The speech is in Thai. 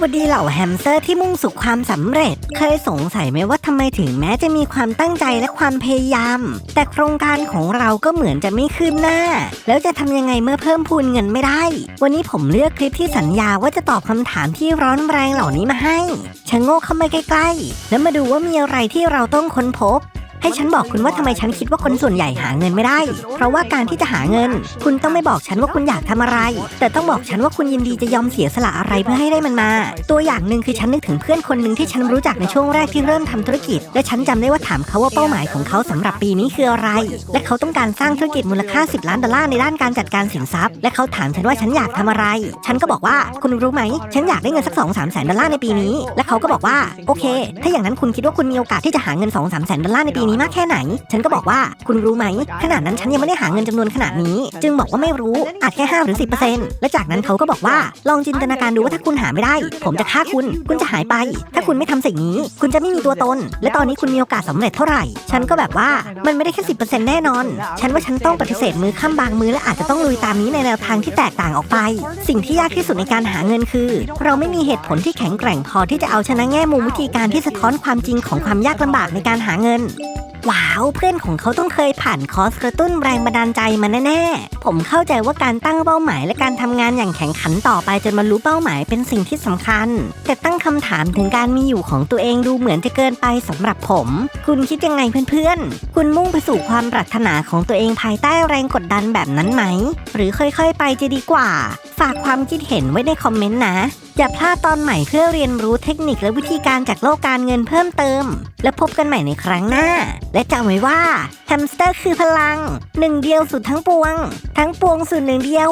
วัสดีเหล่าแฮมสเตอร์ที่มุ่งสู่ความสำเร็จ เคยสงสัยไหมว่าทำไมถึงแม้จะมีความตั้งใจและความพยายาม แต่โครงการของเราก็เหมือนจะไม่คืบหน้า แล้วจะทำยังไงเมื่อเพิ่มพูนเงินไม่ได้ วันนี้ผมเลือกคลิปที่สัญญาว่าจะตอบคำถามที่ร้อนแรงเหล่านี้มาให้ชะโงกเข้ามาใกล้ ๆ แล้วมาดูว่ามีอะไรที่เราต้องค้นพบ ให้ฉันบอกคุณว่าทำไมฉันคิดว่าคนส่วนใหญ่หาเงินไม่ได้ เพราะว่าการที่จะหาเงิน คุณต้องไม่บอกฉันว่าคุณอยากทำอะไร แต่ต้องบอกฉันว่าคุณยินดีจะยอมเสียสละอะไรเพื่อให้ได้มันมา ตัวอย่างหนึ่งคือฉันนึกถึงเพื่อนคนหนึ่งที่ฉันรู้จักในช่วงแรกที่เริ่มทำธุรกิจ และฉันจำได้ว่าถามเขาว่าเป้าหมายของเขาสำหรับปีนี้คืออะไร และเขาต้องการสร้างธุรกิจมูลค่า 10 ล้านดอลลาร์ในด้านการจัดการสินทรัพย์ และเขาถามฉันว่าฉันอยากทำอะไร ฉันก็บอกว่าคุณรู้ไหม ฉันอยากได้เงินสัก2 3แสนดอลลาร์ในปีนี้ และเขาก็บอกว่าโอเค ถ้าอย่างนั้นคุณคิดว่าคุณมีโอกาสที่จะหาเงิน2 3แสนดอลลาร์ในปีนี้มากแค่ไหน ฉันก็บอกว่าคุณรู้ไหม ขนาดนั้นฉันยังไม่ได้หาเงินจำนวนขนาดนี้ จึงบอกว่าไม่รู้อาจแค่5หรือ10%และจากนั้นเขาก็บอกว่าลองจินตนาการดูว่าถ้าคุณหาไม่ได้ ผมจะฆ่าคุณ คุณจะหายไป ถ้าคุณไม่ทำสิ่งนี้ คุณจะไม่มีตัวตน และตอนนี้คุณมีโอกาสสำเร็จเท่าไหร่ ฉันก็แบบว่ามันไม่ได้แค่10%แน่นอน ฉันว่าฉันต้องปฏิเสธมือข้ามบางมือและอาจจะต้องลุยตามนี้ในแนวทางที่แตกต่างออกไป สิ่งที่ยากที่สุดในการหาเงินคือ เราไม่มีเหตุผลที่แข็งแกร่งพอที่จะเอาชนะแง่มุมวิธีการที่สะท้อนความจริงของความยากลำบากในการหาเงิน ว้าว เพื่อนของเขาต้องเคยผ่านคอร์สกระตุ้นแรงบันดาลใจมาแน่ๆ ผมเข้าใจว่าการตั้งเป้าหมายและการทำงานอย่างแข่งขันต่อไปจนบรรลุเป้าหมายเป็นสิ่งที่สำคัญ แต่ตั้งคำถามถึงการมีอยู่ของตัวเองดูเหมือนจะเกินไปสำหรับผม คุณคิดยังไงเพื่อนๆ คุณมุ่งไปสู่ความปรารถนาของตัวเองภายใต้แรงกดดันแบบนั้นไหม หรือค่อยๆ ไปจะดีกว่า ฝากความคิดเห็นไว้ในคอมเมนต์นะ อย่าพลาดตอนใหม่เพื่อเรียนรู้เทคนิคและวิธีการจากโลกการเงินเพิ่มเติม และพบกันใหม่ในครั้งหน้า และจำไว้ว่าแฮมสเตอร์คือพลัง หนึ่งเดียวสุดทั้งปวง ทั้งปวงสุดหนึ่งเดียว